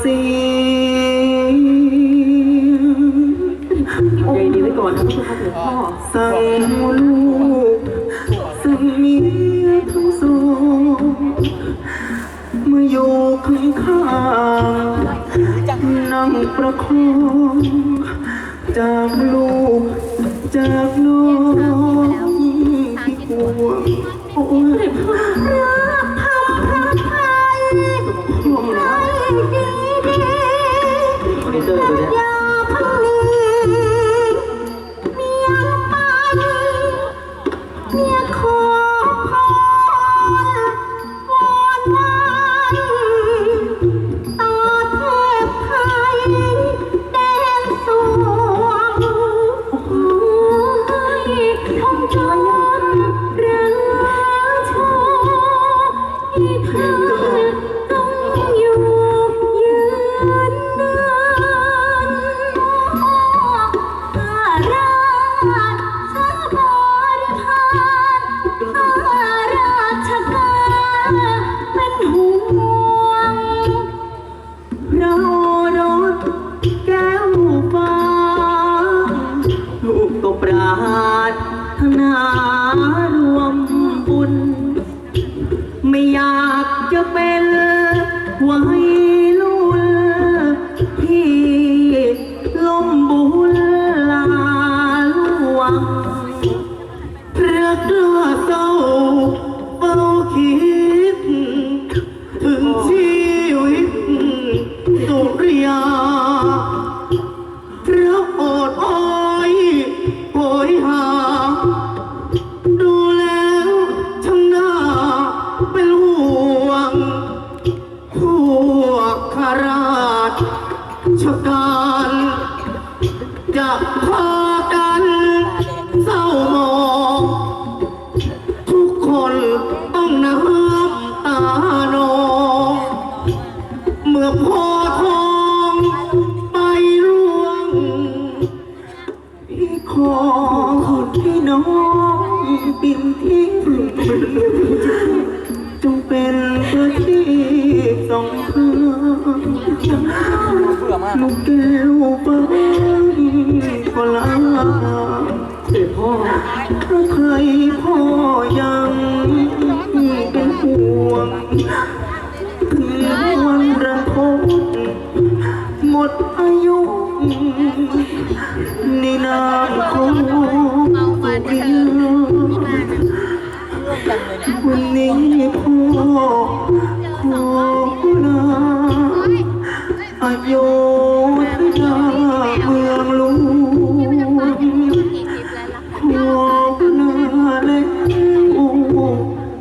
เสียงใจดีไว้ก่อนนะพี่ครับหลวงพ่อสั่งลูกสั่งเมียทั้งสองมื่อยู่ข้างข้างนั่งประคองจากลูกจากน้องที่ห่วงโอ้ยรัก จะเป็นวัยรุ่นที่ลมบุญลาลวงพระกล้าเศร้าเฝ้าคิด ถึง ชการจะพากัน สองเพื่อลูกแก้วฟ้าก็ลาเด็พ่อถ้าใครพ่อยังเป็นห่วงถึงวันระทมหมดอายุในนามของ อายุทยาเมืองหลวงขอหน้าแล้ว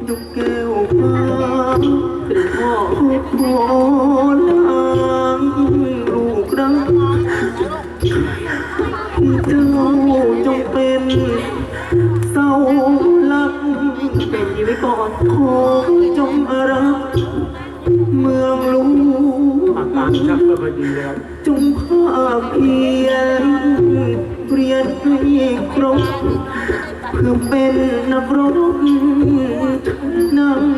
ดุกแก้วฟ้าพ่อขอขอลางลูกรักเจ้าจงเป็นเสาหลักใจดีไว้ก่อนขอ กไม่ค่อยดีเลยครับจงภาคเพียรเรียนให้ครบเพื่อเป็นนักรบนำ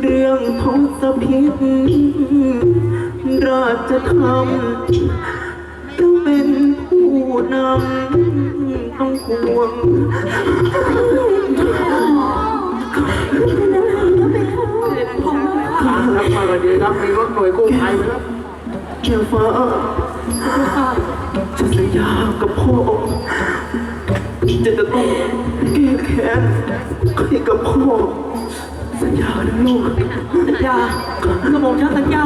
เรื่องทศพิษราชธรรมต้องเป็นผู้นำต้องห่วง รับไม่ค่อยดีครับมีรถหน่วยกู้ภัยไหมครับเจ้าฟ้าจะสัญญากับพ่อจะจะต้องแก้แค้นให้กับพ่อสัญญานะลูกสัญญากระหม่อมฉันสัญญา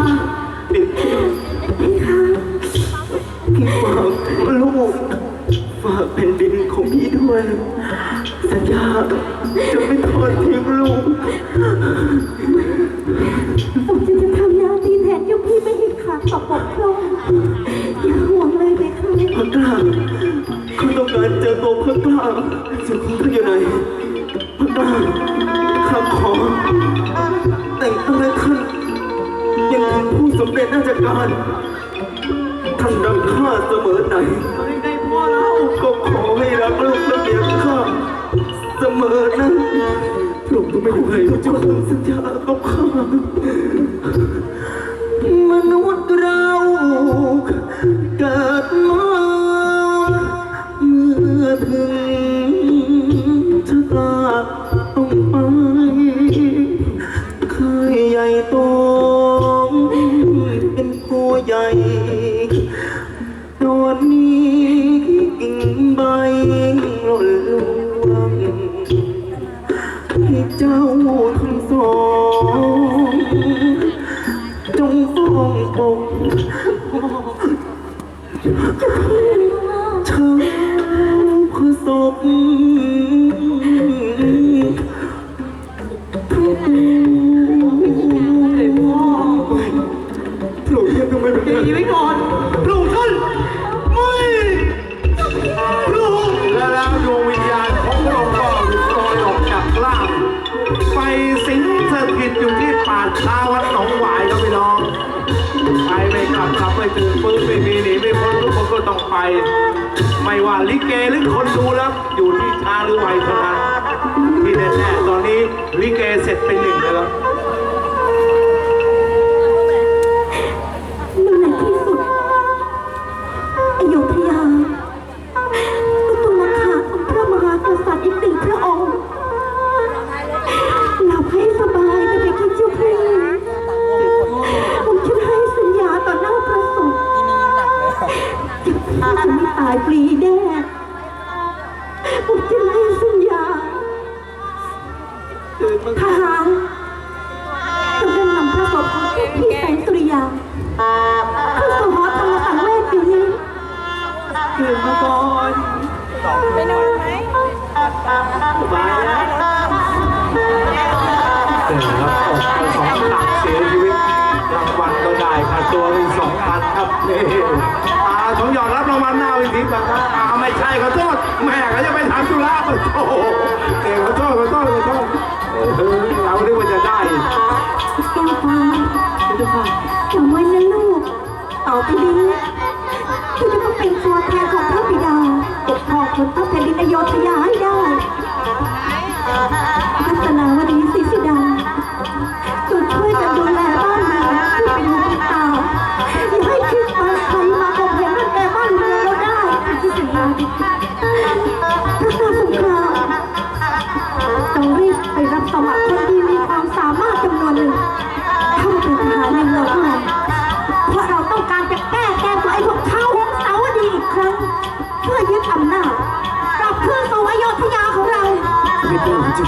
เด็กพี่ฝากลูกฝากแผ่นดินของพี่ด้วย สัญญาจะไม่ทอดทิ้งลูก ผมจะจะทำหน้าที่แทนเจ้าพี่ไม่ให้ขาดตกบกพร่องอย่าห่วงเลยเลยค่ะพระกล้าเขาต้องการเจอตัวพระกล้าสุขท่านอยู่ไหนพระกล้าข้าขอ แต่งตั้งให้ท่านยังเป็นผู้สำเร็จราชการท่านรักข้าเสมอไหน ไม่เคยจุ๊บสัญญาต้องข้า เกหรือคนดูแล้วอยู่ที่ช้าหรือไวเท่านั้นที่แน่ๆตอนนี้ลิเกเสร็จไปหนึ่งแล้ว ผมจะให้สัญญาตื่นมาทหารจงได้นำพระศพของเทพพี่แสงสุริยาขึ้นสู่หอธรรมสังเวชอยู่นี้ตื่นมาก่อนไปนอนไหมสบายแล้วเออครับออกไปสองหลักเสียชีวิตรางวัลก็ได้ค่าตัวเป็นสองพันครับนี่ อาสมยอดรับรางวัลหน้าเวิธีแบบว่าอาไม่ใช่ขอโทษแม่เขาจะไปทำธุระขอโทษเก่งขอโทษขอโทษขอโทษเออเราคิดว่าจะได้ แก้วฟ้าเจ้าค่ะจำไว้นะลูก ต่อไปนี้คุณจะต้องเป็นตัวแทนของพระบิดาปกครองคนทั้งแผ่นดินอโยธยา กลั